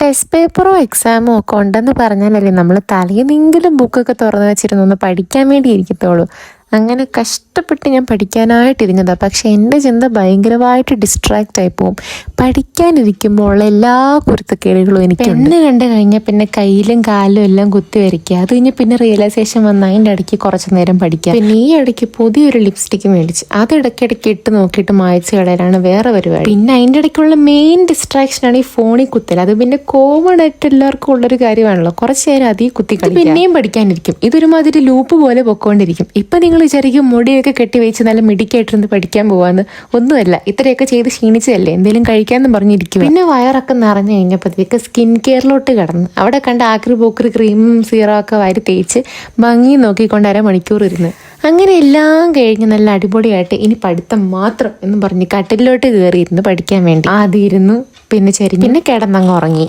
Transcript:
Test പേപ്പറോ എക്സാമോ ഒക്കെ ഉണ്ടെന്ന് പറഞ്ഞാലല്ലേ നമ്മൾ തലേന്നെങ്കിലും ബുക്കൊക്കെ തുറന്നു വെച്ചിരുന്നൊന്ന് പഠിക്കാൻ വേണ്ടി ഇരിക്കത്തുള്ളൂ. അങ്ങനെ കഷ്ടപ്പെട്ട് ഞാൻ പഠിക്കാനായിട്ടിരുന്നതാണ് പക്ഷേ എന്റെ ചിന്ത ഭയങ്കരമായിട്ട് ഡിസ്ട്രാക്റ്റ് ആയി പോകും പഠിക്കാനിരിക്കുമ്പോൾ ഉള്ള എല്ലാ കുരുത്തക്കേടുകളും എനിക്ക് പെണ്ണ് കണ്ടു കഴിഞ്ഞാൽ പിന്നെ കയ്യിലും കാലിലും എല്ലാം കുത്തി വരയ്ക്കുക. അത് കഴിഞ്ഞ് പിന്നെ റിയലൈസേഷൻ വന്ന അതിന്റെ ഇടയ്ക്ക് കുറച്ച് നേരം പഠിക്കുക. പിന്നെ ഈ ഇടയ്ക്ക് പുതിയൊരു ലിപ്സ്റ്റിക്ക് മേടിച്ച് അത് ഇടയ്ക്കിടയ്ക്ക് ഇട്ട് നോക്കിയിട്ട് മായച്ച് കളയലാണ് വേറെ പരിപാടി. പിന്നെ അതിന്റെ ഇടയ്ക്കുള്ള മെയിൻ ഡിസ്ട്രാക്ഷനാണ് ഈ ഫോണിൽ കുത്തൽ അത് പിന്നെ കോമൺ ആയിട്ട് എല്ലാവർക്കും ഉള്ളൊരു കാര്യമാണല്ലോ. കുറച്ച് നേരം അതീ കുത്തി കളി പിന്നെയും പഠിക്കാനിരിക്കും. ഇതൊരുമാതിരി ലൂപ്പ് പോലെ പൊക്കോണ്ടിരിക്കും. ഇപ്പം നിങ്ങൾ വിചാരിക്കും മുടിയൊക്കെ കെട്ടി വെച്ച് നല്ല മിടിക്കായിട്ടിരുന്ന് പഠിക്കാൻ പോവാന്ന്. ഒന്നുമല്ല ഇത്രയൊക്കെ ചെയ്ത് ക്ഷീണിച്ചതല്ലേ? എന്തെങ്കിലും കഴിക്കാന്നും പറഞ്ഞിരിക്കും പിന്നെ വയറൊക്കെ നിറഞ്ഞു കഴിഞ്ഞപ്പോഴത്തേക്ക് സ്കിൻ കെയറിലോട്ട് കിടന്ന്. അവിടെ കണ്ട ആക്രി പോക്രി ക്രീമും സീറോ ഒക്കെ വാരി തേച്ച് ഭംഗി നോക്കിക്കൊണ്ട് അരമണിക്കൂർ ഇരുന്ന്. അങ്ങനെ എല്ലാം കഴിഞ്ഞ് നല്ല അടിപൊളിയായിട്ട് ഇനി പഠിത്തം മാത്രം എന്ന് പറഞ്ഞ് കട്ടിലോട്ട് കയറിയിരുന്നു പഠിക്കാൻ വേണ്ടി. ആദ്യം ഇരുന്നു പിന്നെ ചെരിഞ്ഞ് പിന്നെ കിടന്നങ്ങ് ഉറങ്ങി.